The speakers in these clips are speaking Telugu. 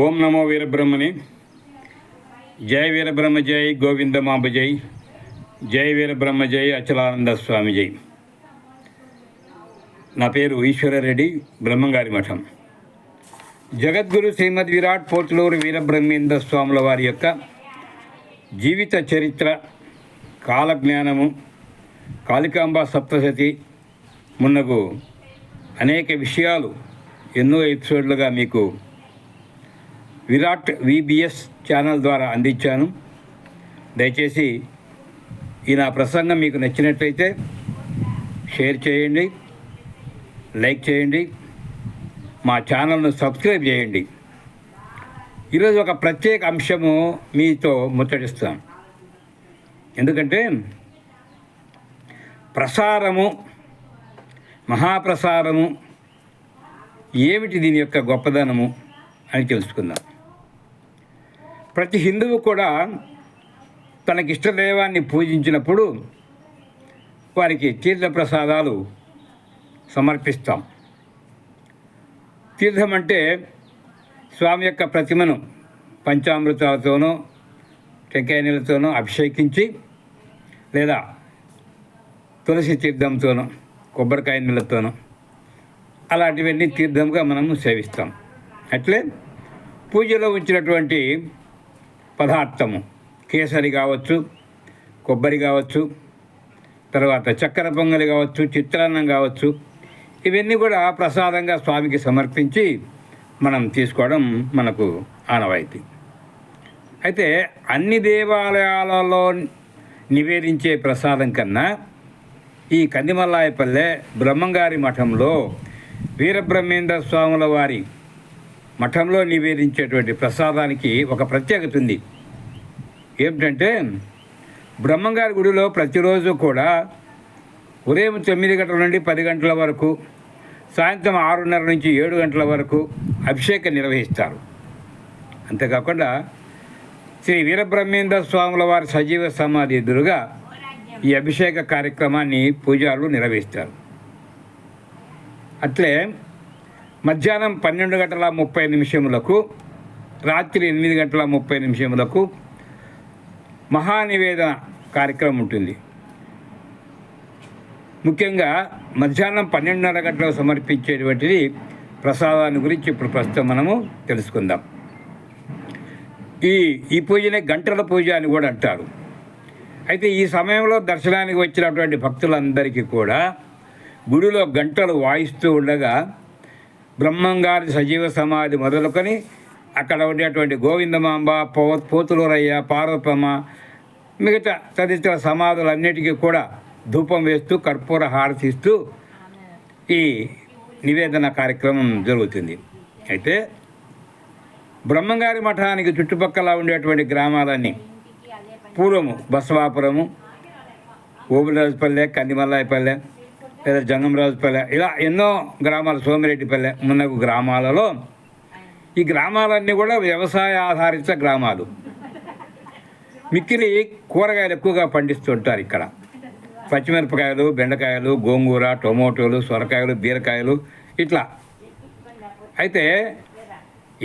ఓం నమో వీరబ్రహ్మని. జై వీరబ్రహ్మ జై గోవిందమాంబ జై. జై వీరబ్రహ్మ జై అచలానంద స్వామి జై. నా పేరు ఈశ్వరరెడ్డి బ్రహ్మంగారి మఠం. జగద్గురు శ్రీమద్ విరాట్ పోతులూరు వీరబ్రహ్మేంద్ర స్వాముల వారి యొక్క జీవిత చరిత్ర కాలజ్ఞానము కాళికాంబ సప్తశతి మున్నకు అనేక విషయాలు ఎన్నో ఎపిసోడ్లుగా మీకు విరాట్ విబిఎస్ ఛానల్ ద్వారా అందించాను. దయచేసి ఈ నా ప్రసంగం మీకు నచ్చినట్లయితే షేర్ చేయండి లైక్ చేయండి మా ఛానల్ను సబ్స్క్రైబ్ చేయండి. ఈరోజు ఒక ప్రత్యేక అంశము మీతో ముచ్చటిస్తాను ఎందుకంటే ప్రసారము మహాప్రసారము ఏమిటి దీని యొక్క గొప్పదనము అని తెలుసుకుందాం. ప్రతి హిందువు కూడా తనకి ఇష్టదైవాన్ని పూజించినప్పుడు వారికి తీర్థప్రసాదాలు సమర్పిస్తాం. తీర్థం అంటే స్వామి యొక్క ప్రతిమను పంచామృతాలతోనో టెంకాయ నీళ్ళతోనో అభిషేకించి లేదా తులసి తీర్థంతోనో కొబ్బరికాయ నీళ్ళతోనో అలాంటివన్నీ తీర్థంగా మనము సేవిస్తాం. అట్లే పూజలో ఉంచినటువంటి పదార్థము. కేసరి కావచ్చు కొబ్బరి కావచ్చు తర్వాత చక్కెర పొంగలి కావచ్చు చిత్రాన్నం కావచ్చు ఇవన్నీ కూడా ప్రసాదంగా స్వామికి సమర్పించి మనం తీసుకోవడం మనకు ఆనవాయితీ. అయితే అన్ని దేవాలయాలలో నివేదించే ప్రసాదం కన్నా ఈ కందిమల్లాయపల్లె బ్రహ్మంగారి మఠంలో వీరబ్రహ్మేంద్ర స్వాముల వారి మఠంలో నివేదించేటువంటి ప్రసాదానికి ఒక ప్రత్యేకత ఉంది. ఏమిటంటే బ్రహ్మంగారి గుడిలో ప్రతిరోజు కూడా ఉదయం తొమ్మిది గంటల నుండి పది గంటల వరకు సాయంత్రం ఆరున్నర నుంచి ఏడు గంటల వరకు అభిషేకం నిర్వహిస్తారు. అంతేకాకుండా శ్రీ వీరబ్రహ్మేంద్ర స్వాముల వారి సజీవ సమాధి ఎదురుగా ఈ అభిషేక కార్యక్రమాన్ని పూజారులు నిర్వహిస్తారు. అట్లే మధ్యాహ్నం పన్నెండు గంటల ముప్పై నిమిషములకు రాత్రి ఎనిమిది గంటల ముప్పై నిమిషములకు మహానివేదన కార్యక్రమం ఉంటుంది. ముఖ్యంగా మధ్యాహ్నం పన్నెండున్నర గంటలకు సమర్పించేటువంటిది ప్రసాదాన్ని గురించి ఇప్పుడు ప్రస్తుతం మనము తెలుసుకుందాం. ఈ ఈ పూజనే గంటల పూజ అని కూడా అంటారు. అయితే ఈ సమయంలో దర్శనానికి వచ్చినటువంటి భక్తులందరికీ కూడా గుడిలో గంటలు వాయిస్తూ ఉండగా బ్రహ్మంగారి సజీవ సమాధి మొదలుకొని అక్కడ ఉండేటువంటి గోవిందమాంబ పో పోతులూరయ్య పార్వతమ్మ మిగతా తదితర సమాధులన్నిటికీ కూడా ధూపం వేస్తూ కర్పూర హారతి ఇస్తూ ఈ నివేదన కార్యక్రమం జరుగుతుంది. అయితే బ్రహ్మంగారి మఠానికి చుట్టుపక్కల ఉండేటువంటి గ్రామాలన్నీ పూర్వము బసవాపురము ఓబులరాజుపల్లె కందిమల్లాయపల్లె లేదా జంగంరాజుపల్లె ఇలా ఎన్నో గ్రామాలు సోమిరెడ్డిపల్లె మున్నగు గ్రామాలలో ఈ గ్రామాలన్నీ కూడా వ్యవసాయ ఆధారిత గ్రామాలు. మిక్కిలి కూరగాయలు ఎక్కువగా పండిస్తుంటారు ఇక్కడ. పచ్చిమిరపకాయలు బెండకాయలు గోంగూర టొమాటోలు సొరకాయలు బీరకాయలు ఇట్లా. అయితే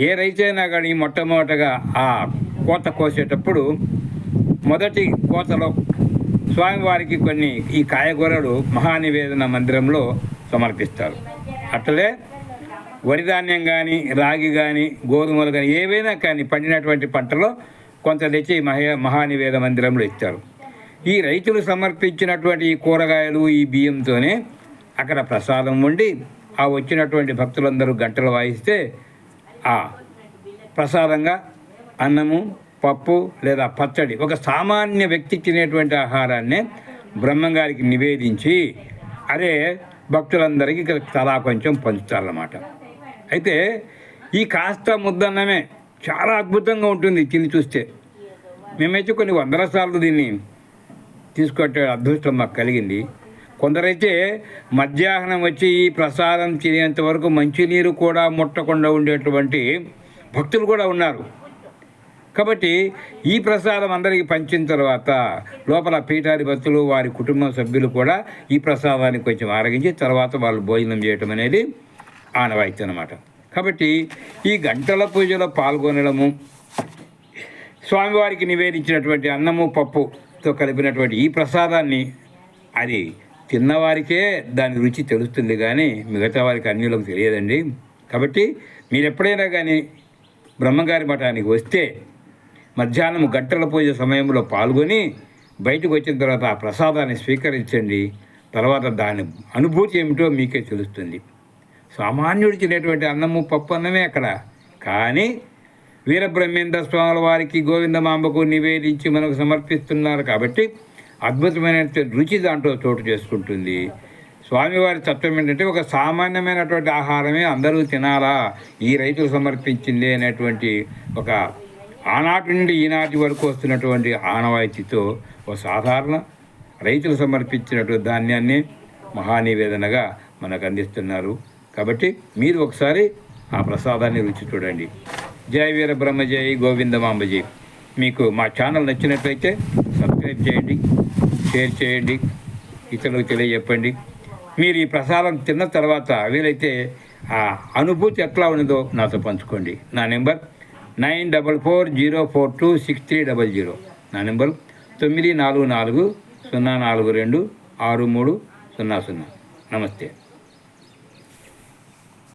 ఏ రైతైనా కానీ మొట్టమొదటగా ఆ కోత కోసేటప్పుడు మొదటి కోతలో స్వామివారికి కొన్ని ఈ కాయగూరలు మహానివేదన మందిరంలో సమర్పిస్తారు. అట్లే వరి ధాన్యం కానీ రాగి కానీ గోధుమలు కానీ ఏవైనా కానీ పండినటువంటి పంటలో కొంత తెచ్చి మహా మహానివేద మందిరంలో ఇస్తారు. ఈ రైతులు సమర్పించినటువంటి ఈ కూరగాయలు ఈ బియ్యంతోనే అక్కడ ప్రసాదం వండి ఆ వచ్చినటువంటి భక్తులందరూ గంటలు వాయిస్తే ఆ ప్రసాదంగా అన్నము పప్పు లేదా పచ్చడి ఒక సామాన్య వ్యక్తి తినేటువంటి ఆహారాన్ని బ్రహ్మంగారికి నివేదించి అదే భక్తులందరికీ తలా కొంచెం పంచుతారన్నమాట. అయితే ఈ కాస్త ముద్దన్నమే చాలా అద్భుతంగా ఉంటుంది తిని చూస్తే. మేమైతే కొన్ని వందల సార్లు దీన్ని తీసుకొట్టే అదృష్టం మాకు కలిగింది. కొందరైతే మధ్యాహ్నం వచ్చి ఈ ప్రసాదం తినేంత వరకు మంచినీరు కూడా ముట్టకుండా ఉండేటువంటి భక్తులు కూడా ఉన్నారు. కాబట్టి ఈ ప్రసాదం అందరికీ పంచిన తర్వాత లోపల పీఠాధిపతులు వారి కుటుంబ సభ్యులు కూడా ఈ ప్రసాదాన్ని కొంచెం ఆరగించి తర్వాత వాళ్ళు భోజనం చేయటం అనేది ఆనవాయితీ అనమాట కాబట్టి ఈ గంటల పూజలో పాల్గొనడము స్వామివారికి నివేదించినటువంటి అన్నము పప్పుతో కలిపినటువంటి ఈ ప్రసాదాన్ని అది తిన్నవారికే దాని రుచి తెలుస్తుంది కానీ మిగతా వారికి అన్యులకు తెలియదండి. కాబట్టి మీరు ఎప్పుడైనా కానీ బ్రహ్మగారి మఠానికి వస్తే మధ్యాహ్నం గంటల పూజ సమయంలో పాల్గొని బయటకు వచ్చిన తర్వాత ఆ ప్రసాదాన్ని స్వీకరించండి. తర్వాత దాని అనుభూతి ఏమిటో మీకే తెలుస్తుంది. సామాన్యుడు తినేటువంటి అన్నము పప్పు అన్నమే అక్కడ. కానీ వీరబ్రహ్మేంద్ర స్వాముల వారికి గోవిందమాంబకు నివేదించి మనకు సమర్పిస్తున్నారు కాబట్టి అద్భుతమైన రుచి దాంట్లో చోటు చేసుకుంటుంది. స్వామివారి తత్వం ఏంటంటే ఒక సామాన్యమైనటువంటి ఆహారమే అందరూ తినాలా ఈ రైతులు సమర్పించింది అనేటువంటి ఒక ఆనాటి నుండి ఈనాటి వరకు వస్తున్నటువంటి ఆనవాయితీతో ఒక సాధారణ రైతులు సమర్పించినటువంటి ధాన్యాన్ని మహానివేదనగా మనకు అందిస్తున్నారు. కాబట్టి మీరు ఒకసారి ఆ ప్రసాదాన్ని రుచి చూడండి. జై వీర బ్రహ్మజయ జై మీకు మా ఛానల్ నచ్చినట్లయితే సబ్స్క్రైబ్ చేయండి షేర్ చేయండి ఇతరులకు తెలియజెప్పండి. మీరు ఈ ప్రసాదం తిన్న తర్వాత వీలైతే ఆ అనుభూతి ఎట్లా ఉన్నదో నాతో పంచుకోండి. నా number nine double four zero four two six three double zero. నా నెంబర్ తొమ్మిది నాలుగు నాలుగు సున్నా నాలుగు రెండు ఆరు మూడు సున్నా సున్నా. నమస్తే.